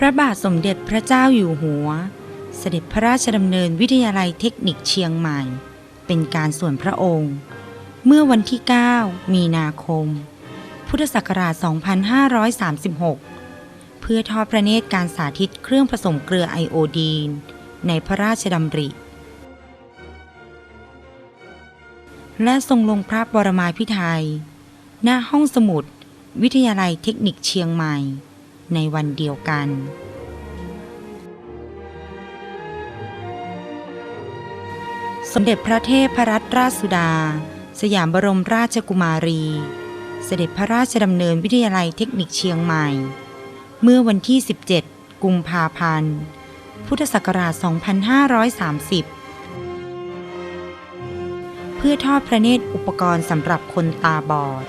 พระบาทสมเด็จพระเจ้าอยู่หัว เสด็จพระราชดำเนินวิทยาลัยเทคนิคเชียงใหม่ เป็นการส่วนพระองค์ เมื่อวันที่ 9 มีนาคม พุทธศักราช 2536 เพื่อทอดพระเนตรการสาธิตเครื่องผสมเกลือไอโอดีน ในพระราชดำริ และทรงลงพระบรมาภิไธยหน้าห้องสมุด วิทยาลัยเทคนิคเชียงใหม่ ในวันเดียวกัน สมเด็จพระเทพรัตนราชสุดา สยามบรมราชกุมารี เสด็จพระราชดำเนินวิทยาลัยเทคนิคเชียงใหม่ เมื่อวันที่ 17 กุมภาพันธ์ พุทธศักราช 2530เพื่อทอดพระเนตรอุปกรณ์สำหรับคนตาบอด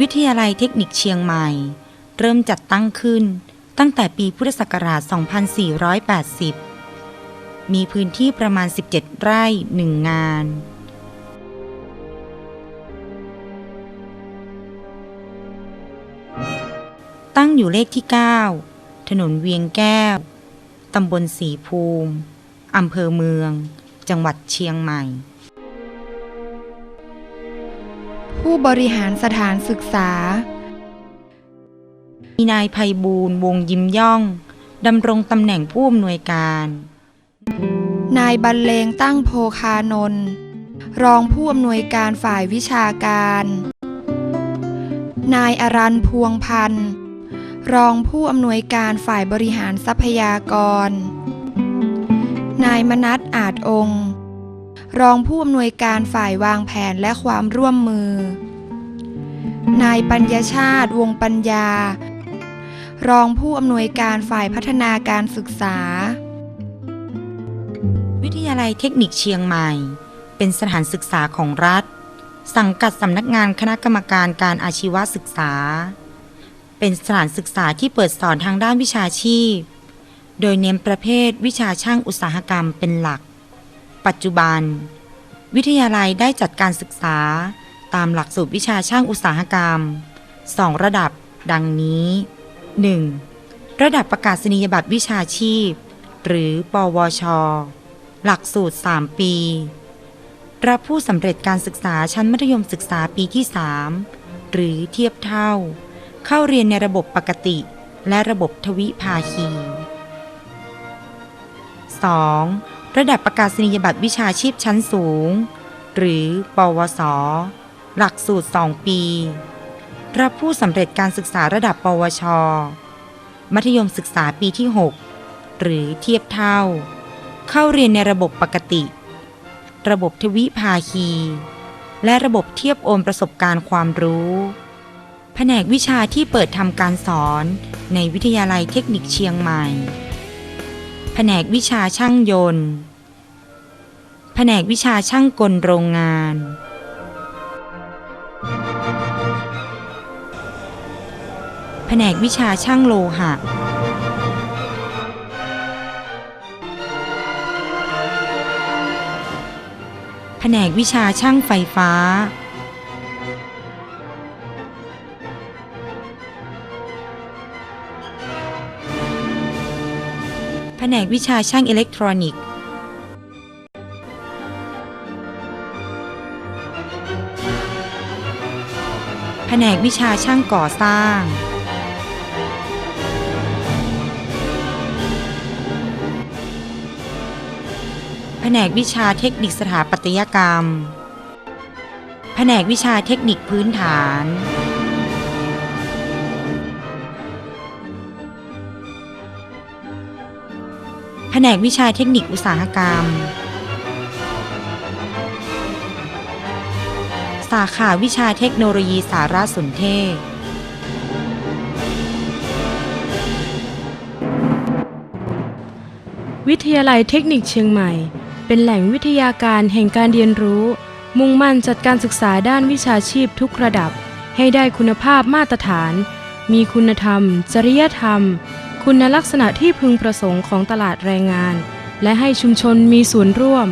วิทยาลัยเทคนิคเชียงใหม่ เริ่มจัดตั้งขึ้นตั้งแต่ปีพุทธศักราช 2480 มีพื้นที่ประมาณ 17 ไร่หนึ่งงาน ตั้งอยู่เลขที่ 9 ถนนเวียงแก้ว ตำบลสีภูมิ อำเภอเมือง จังหวัดเชียงใหม่ ผู้บริหารสถานศึกษา มีนายภัยบูลย์วงยิ้มย่องดำรงตำแหน่งผู้อำนวยการ นายบรรเลงตั้งโพคานนท์รองผู้อำนวยการฝ่ายวิชาการ นายอรันพวงพันธ์รองผู้อำนวยการฝ่ายบริหารทรัพยากร นายมนัสอาจองค์ รองผู้อำนวยการฝ่ายวางแผนและความร่วมมือ นายปัญญาชาติวงปัญญา รองผู้อำนวยการฝ่ายพัฒนาการศึกษา วิทยาลัยเทคนิคเชียงใหม่ เป็นสถานศึกษาของรัฐ สังกัดสำนักงานคณะกรรมการการอาชีวศึกษา เป็นสถานศึกษาที่เปิดสอนทางด้านวิชาชีพ โดยเน้นประเภทวิชาช่างอุตสาหกรรมเป็นหลัก ปัจจุบัน วิทยาลัยได้จัดการศึกษาตามหลักสูตรวิชาช่างอุตสาหกรรม 2 ระดับ ดังนี้ 1. ระดับประกาศนียบัตรวิชาชีพ หรือ ปวช หลักสูตร 3 ปี รับผู้สำเร็จการศึกษาชั้นมัธยมศึกษาปีที่ 3 หรือเทียบเท่า เข้าเรียนในระบบปกติ และระบบทวิภาคี 2. ระดับประกาศนียบัตรวิชาชีพชั้นสูง หรือ ปวส หลักสูตร 2 ปี รับผู้สำเร็จการศึกษาระดับ ปวช มัธยมศึกษาปีที่ 6 หรือเทียบเท่า เข้าเรียนในระบบปกติ ระบบทวิภาคี และระบบเทียบโอนประสบการณ์ความรู้ แผนกวิชาที่เปิดทำการสอนในวิทยาลัยเทคนิคเชียงใหม่ นกวิชาช่างยนต์ แผนกวิชาช่างกลโรงงาน แผนกวิชาช่างโลหะ แผนกวิชาช่างไฟฟ้า แผนกวิชาช่างอิเล็กทรอนิกส์ แผนกวิชาช่างก่อสร้าง แผนกวิชาเทคนิคสถาปัตยกรรม แผนกวิชาเทคนิคพื้นฐาน แผนกวิชาเทคนิคอุตสาหกรรม สาขาวิชาเทคโนโลยีสารสนเทศ วิทยาลัยเทคนิคเชียงใหม่ เป็นแหล่งวิทยาการแห่งการเรียนรู้ มุ่งมั่นจัดการศึกษาด้านวิชาชีพทุกระดับ ให้ได้คุณภาพมาตรฐาน มีคุณธรรม จริยธรรม คุณลักษณะที่พึงประสงค์ของตลาดแรงงาน และให้ชุมชนมีส่วนร่วม